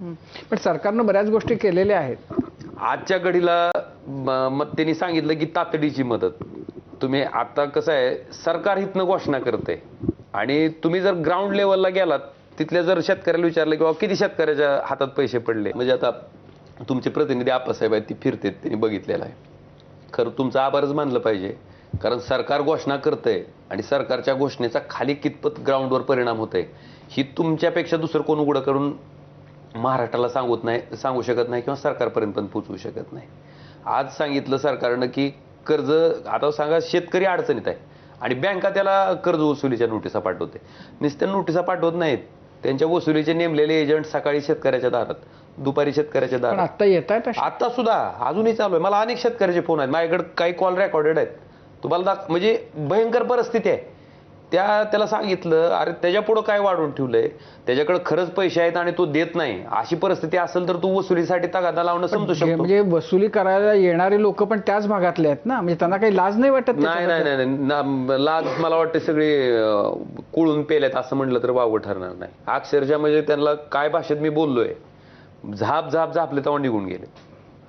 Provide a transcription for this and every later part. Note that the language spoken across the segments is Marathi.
पण सरकारनं बऱ्याच गोष्टी केलेल्या आहेत. आजच्या घडीला म- मग त्यांनी सांगितलं की तातडीची मदत. तुम्ही आता कसं आहे सरकार हितनं घोषणा करते आणि तुम्ही जर ग्राउंड लेवलला गेलात तिथल्या जर शेतकऱ्याला विचारलं की बाबा किती शेतकऱ्याच्या हातात पैसे पडले? म्हणजे आता तुमचे प्रतिनिधी आप्पासाहेब आहेत ती फिरतेत त्यांनी बघितलेलं आहे. खरं तुमचा आभारच मानलं पाहिजे. कारण सरकार घोषणा करतंय आणि सरकारच्या घोषणेचा खाली कितपत ग्राउंडवर परिणाम होतोय ही तुमच्यापेक्षा दुसरं कोण उघडं करून महाराष्ट्राला सांगत नाही सांगू शकत नाही किंवा सरकारपर्यंत पण पोचवू शकत नाही. आज सांगितलं सरकारनं की कर्ज आता सांगा शेतकरी अडचणीत आहे. आणि बँका त्याला कर्ज वसुलीच्या नोटिसा पाठवते. नुसत्या नोटिसा पाठवत नाहीत. त्यांच्या वसुलीचे नेमलेले एजंट सकाळी शेतकऱ्याच्या दारात दुपारी शेतकऱ्याच्या दारात. आता येत आहेत आता सुद्धा अजूनही चालू आहे. मला अनेक शेतकऱ्याचे फोन आहेत. माझ्याकडे काही कॉल रेकॉर्डेड आहेत. तुम्हाला दाख म्हणजे भयंकर परिस्थिती आहे. त्या त्याला सांगितलं अरे त्याच्या पुढं काय वाढवून ठेवलंय? त्याच्याकडे खरंच पैसे आहेत आणि तो देत नाही. अशी परिस्थिती असेल तर तू वसुलीसाठी तगादा लावणं समजू शकतो. म्हणजे वसुली करायला येणारे लोक पण त्याच भागातले आहेत ना? म्हणजे त्यांना काही लाज नाही वाटत नाही नाही नाही लाज मला वाटतं सगळी कुळून पेल्यात असं म्हटलं तर वावं ठरणार नाही. अक्षरशः म्हणजे त्यांना काय भाषेत मी बोललोय? झाप झाप झापले तेव्हा निघून गेले.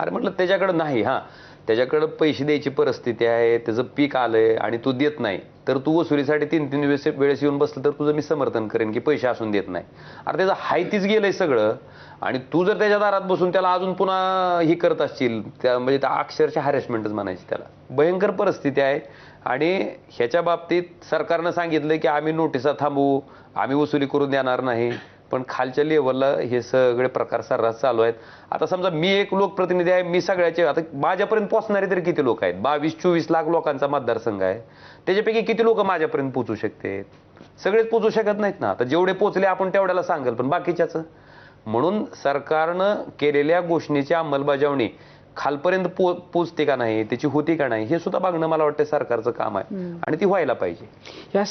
अरे म्हटलं त्याच्याकडं नाही हां. त्याच्याकडं पैसे द्यायची परिस्थिती आहे त्याचं पीक आलं आहे आणि तू देत नाही. तर तू वसुलीसाठी तीन तीन वेळेस वेळेस येऊन बसलं तर तुझं मी समर्थन करेन की पैसे असून देत नाही. अरे त्याचं हायतीच गेलंय सगळं आणि तू जर त्याच्या दारात बसून त्याला अजून पुन्हा ही करत असशील त्या म्हणजे त्या अक्षरशः हॅरेसमेंटच म्हणायची त्याला. भयंकर परिस्थिती आहे आणि ह्याच्या बाबतीत सरकारनं सांगितलं की आम्ही नोटिसा थांबवू आम्ही वसुली करून देणार नाही. पण खालच्या लेवलला हे सगळे प्रकार सर्रास चालू आहेत. आता समजा मी एक लोकप्रतिनिधी आहे मी सगळ्याचे आता माझ्यापर्यंत पोहोचणारे तरी किती लोक आहेत? बावीस चोवीस लाख लोकांचा मतदारसंघ आहे. त्याच्यापैकी किती लोक माझ्यापर्यंत पोचू शकते? सगळेच पोचू शकत नाहीत ना. आता जेवढे पोचले आपण तेवढ्याला सांगाल पण बाकीच्याच? म्हणून सरकारनं केलेल्या घोषणेची अंमलबजावणी खालपर्यंत पो पोचते का नाही त्याची होती का नाही हे सुद्धा बघणं मला वाटतं सरकारचं काम आहे. आणि ती व्हायला पाहिजे. या